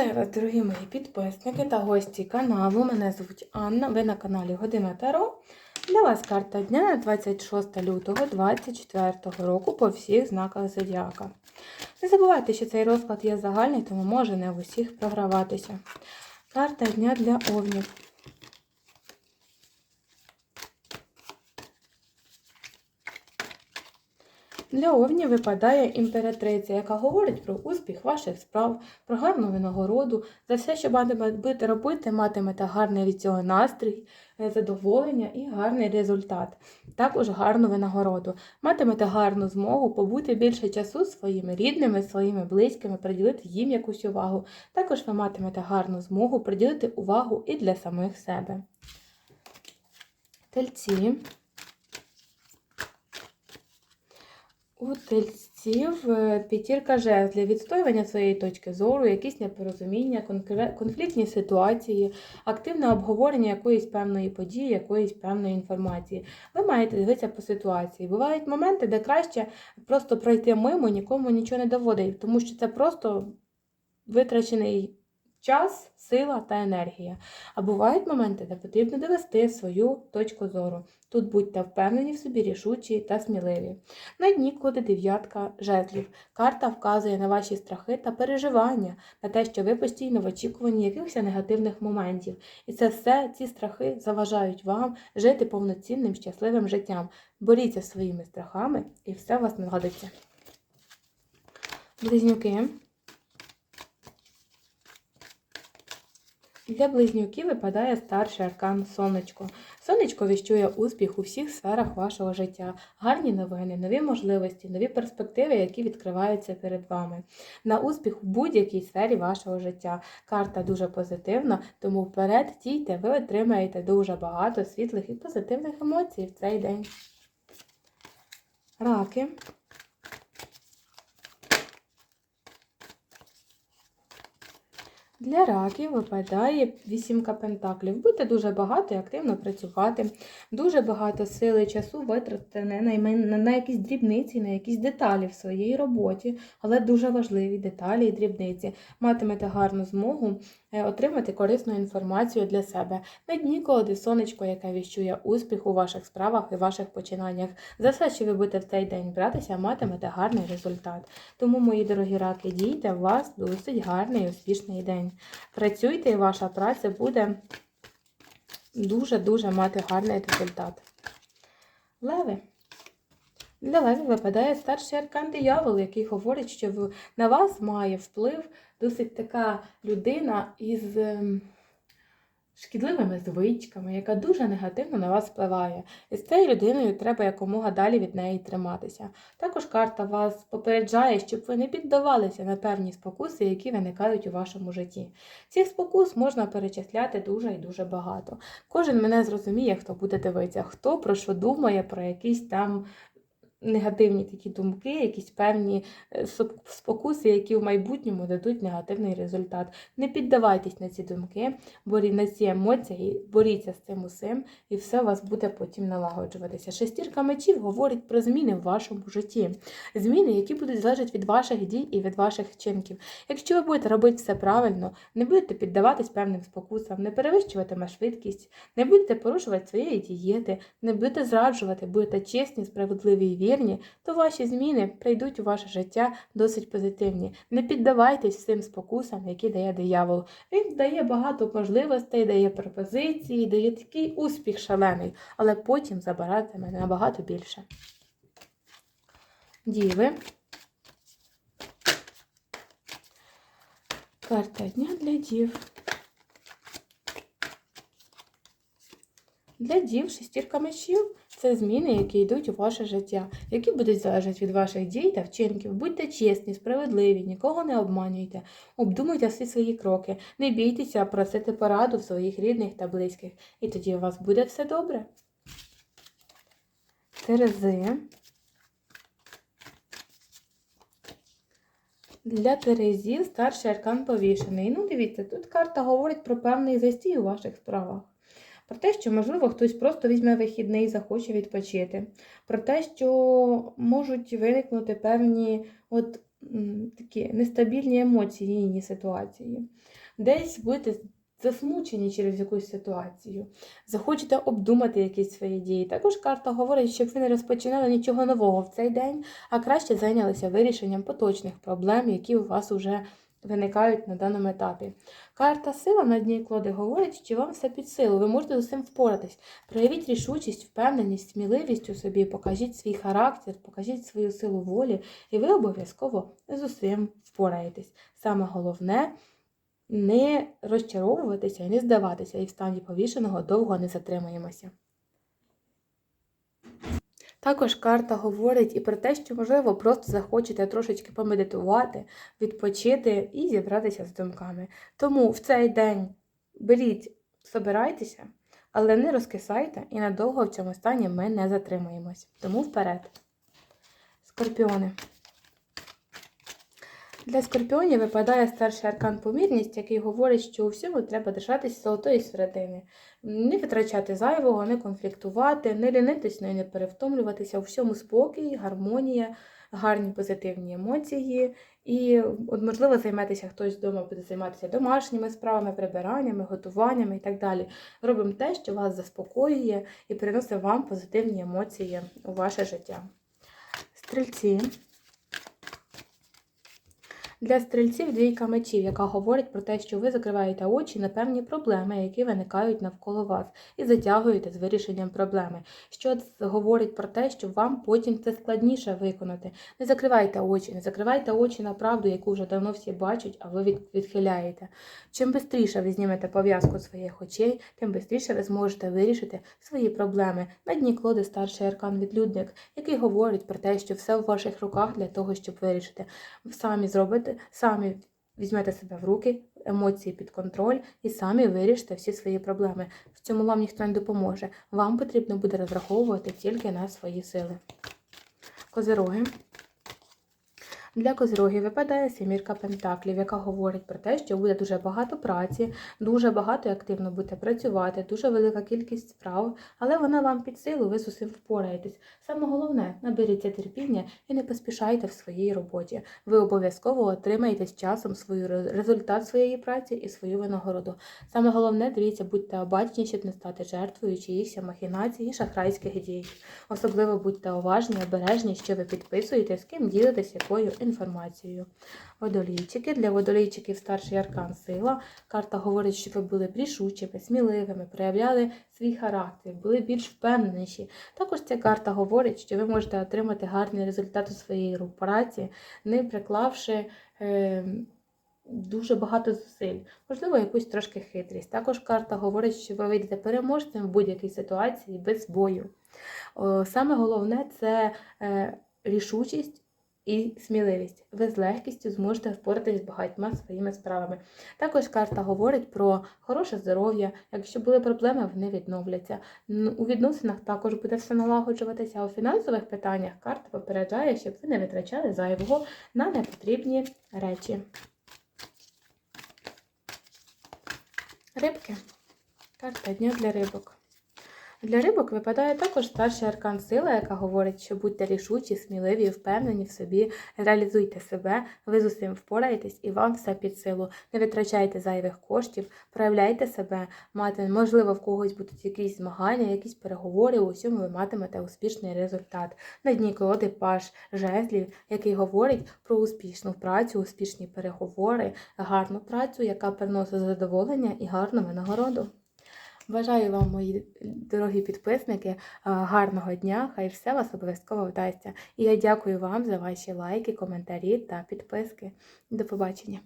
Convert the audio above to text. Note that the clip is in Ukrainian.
Вітаю дорогі мої підписники та гості каналу. Мене звуть Анна. Ви на каналі Година Таро. Для вас карта дня на 26 лютого 2024 року по всіх знаках зодіака. Не забувайте, що цей розклад є загальний, тому може не в усіх програватися. Карта дня для овнів. Для овнів випадає імператриця, яка говорить про успіх ваших справ, про гарну винагороду, за все, що будете робити, матимете гарний від цього настрій, е, задоволення і гарний результат. Також гарну винагороду. Матимете гарну змогу побути більше часу своїми рідними, своїми близькими, приділити їм якусь увагу. Також ви матимете гарну змогу приділити увагу і для самих себе. Тельці. У тельців е, п'ятірка жезлів, відстоювання своєї точки зору, якісь непорозуміння, конфліктні ситуації, активне обговорення якоїсь певної події, якоїсь певної інформації. Ви маєте дивитися по ситуації. Бувають моменти, де краще просто пройти мимо, нікому нічого не доводить, тому що це просто витрачений час, сила та енергія. А бувають моменти, де потрібно довести свою точку зору. Тут будьте впевнені в собі, рішучі та сміливі. На дні коди дев'ятка жезлів. Карта вказує на ваші страхи та переживання, на те, що ви постійно в очікуванні якихось негативних моментів. І це все, ці страхи заважають вам жити повноцінним, щасливим життям. Боріться своїми страхами, і все у вас наладиться. Близнюки. Для близнюків випадає старший аркан сонечко. Сонечко віщує успіх у всіх сферах вашого життя, гарні новини, нові можливості, нові перспективи, які відкриваються перед вами. На успіх у будь-якій сфері вашого життя. Карта дуже позитивна, тому вперед дійте, ви отримаєте дуже багато світлих і позитивних емоцій в цей день. Раки. Для раків випадає вісімка пентаклів. Будьте дуже багато і активно працювати, дуже багато сили і часу витратите на, якісь дрібниці, на якісь деталі в своїй роботі, але дуже важливі деталі і дрібниці. Матимете гарну змогу отримати корисну інформацію для себе. На дні колоди сонечко, яке віщує успіх у ваших справах і ваших починаннях. За все, що ви будете в цей день братися, матимете гарний результат. Тому, мої дорогі раки, дійте, у вас досить гарний і успішний день. Працюйте, і ваша праця буде дуже-дуже мати гарний результат. Леви. Для левів випадає старший аркан диявол, який говорить, що на вас має вплив досить така людина із ем, шкідливими звичками, яка дуже негативно на вас впливає. І з цією людиною треба якомога далі від неї триматися. Також карта вас попереджає, щоб ви не піддавалися на певні спокуси, які виникають у вашому житті. Цих спокус можна перечисляти дуже і дуже багато. Кожен мене зрозуміє, хто буде дивитися, хто про що думає, про якісь там негативні такі думки, якісь певні е, спокуси, які в майбутньому дадуть негативний результат. Не піддавайтесь на ці думки, борі на ці емоції, боріться з цим усім, і все у вас буде потім налагоджуватися. Шестірка мечів говорить про зміни в вашому житті. Зміни, які будуть залежати від ваших дій і від ваших вчинків. Якщо ви будете робити все правильно, не будете піддаватись певним спокусам, не перевищуватиме швидкість, не будете порушувати своєї дієти, не будете зраджувати, будете чесні, справедливі і вірні, то ваші зміни прийдуть у ваше життя досить позитивні. Не піддавайтесь всім спокусам, які дає диявол. Він дає багато можливостей, дає пропозиції, дає такий успіх шалений, але потім забиратиме набагато більше. Діви. Карта дня для дів. Для дів шестірка мечів це зміни, які йдуть у ваше життя, які будуть залежати від ваших дій та вчинків. Будьте чесні, справедливі, нікого не обманюйте, обдумуйте всі свої кроки, не бійтеся просити пораду в своїх рідних та близьких, і тоді у вас буде все добре. Терези. Для Терезів старший аркан повішений. Ну, дивіться, тут карта говорить про певний застій у ваших справах. Про те, що, можливо, хтось просто візьме вихідний і захоче відпочити. Про те, що можуть виникнути певні от такі нестабільні емоційні ситуації. Десь будете засмучені через якусь ситуацію, захочете обдумати якісь свої дії. Також карта говорить, щоб ви не розпочинали нічого нового в цей день, а краще зайнялися вирішенням поточних проблем, які у вас вже виникають на даному етапі. Карта сила на дні колоди говорить, що вам все під силу, ви можете з усім впоратись. Проявіть рішучість, впевненість, сміливість у собі, покажіть свій характер, покажіть свою силу волі, і ви обов'язково з усім впораєтесь. Саме головне не розчаровуватися і не здаватися, і в стані повішеного довго не затримаємося. Також карта говорить і про те, що, можливо, просто захочете трошечки помедитувати, відпочити і зібратися з думками. Тому в цей день беріть, собирайтеся, але не розкисайте і надовго в цьому стані ми не затримуємось. Тому вперед. Скорпіони. Для скорпіонів випадає старший аркан помірність, який говорить, що у всьому треба держатися золотої середини. Не витрачати зайвого, не конфліктувати, не лінитись, не перевтомлюватися. У всьому спокій, гармонія, гарні позитивні емоції. І, от, можливо, займетеся хтось вдома буде займатися домашніми справами, прибираннями, готуваннями і так далі. Робимо те, що вас заспокоює і приносить вам позитивні емоції у ваше життя. Стрільці. Для стрільців двійка мечів, яка говорить про те, що ви закриваєте очі на певні проблеми, які виникають навколо вас, і затягуєте з вирішенням проблеми, що говорить про те, що вам потім це складніше виконати. Не закривайте очі, не закривайте очі на правду, яку вже давно всі бачать, а ви відхиляєте. Чим швидше ви знімете пов'язку своїх очей, тим швидше ви зможете вирішити свої проблеми. На дні колоди старший аркан відлюдник, який говорить про те, що все в ваших руках для того, щоб вирішити. Ви самі зробите, самі візьмете себе в руки, емоції під контроль і самі вирішите всі свої проблеми. В цьому вам ніхто не допоможе. Вам потрібно буде розраховувати тільки на свої сили. Козироги. Для козирогів випадає сімірка пентаклів, яка говорить про те, що буде дуже багато праці, дуже багато і активно будете працювати, дуже велика кількість справ, але вона вам під силу, ви з усім впораєтесь. Саме головне, наберіться терпіння і не поспішайте в своїй роботі. Ви обов'язково отримаєте з часом свою результат своєї праці і свою винагороду. Саме головне, дивіться, будьте обачні, щоб не стати жертвою чиїхось махінацій і шахрайських дій. Особливо будьте уважні, обережні, що ви підписуєте, з ким ділитесь якою інформацією. Водолійчики. Для водолійчиків старший аркан сила. Карта говорить, що ви були рішучими, сміливими, проявляли свій характер, були більш впевненіші. Також ця карта говорить, що ви можете отримати гарний результат у своїй праці, не приклавши. Е- Дуже багато зусиль, можливо, якусь трошки хитрість. Також карта говорить, що ви вийдете переможцем в будь-якій ситуації без бою. Саме головне це е, рішучість і сміливість. Ви з легкістю зможете впоратись з багатьма своїми справами. Також карта говорить про хороше здоров'я. Якщо були проблеми, вони відновляться. У відносинах також буде все налагоджуватися. А у фінансових питаннях карта попереджає, щоб ви не витрачали зайвого на непотрібні речі. Рибки. Карта дня для рибок. Для рибок випадає також старший аркан сила, яка говорить, що будьте рішучі, сміливі, впевнені в собі, реалізуйте себе, ви з усім впораєтесь і вам все під силу. Не витрачайте зайвих коштів, проявляйте себе, мати, можливо, в когось будуть якісь змагання, якісь переговори, у всьому ви матимете успішний результат. На дні колоди паш жезлів, який говорить про успішну працю, успішні переговори, гарну працю, яка приносить задоволення і гарну винагороду. Бажаю вам, мої дорогі підписники, гарного дня. Хай все вас обов'язково вдасться. І я дякую вам за ваші лайки, коментарі та підписки. До побачення.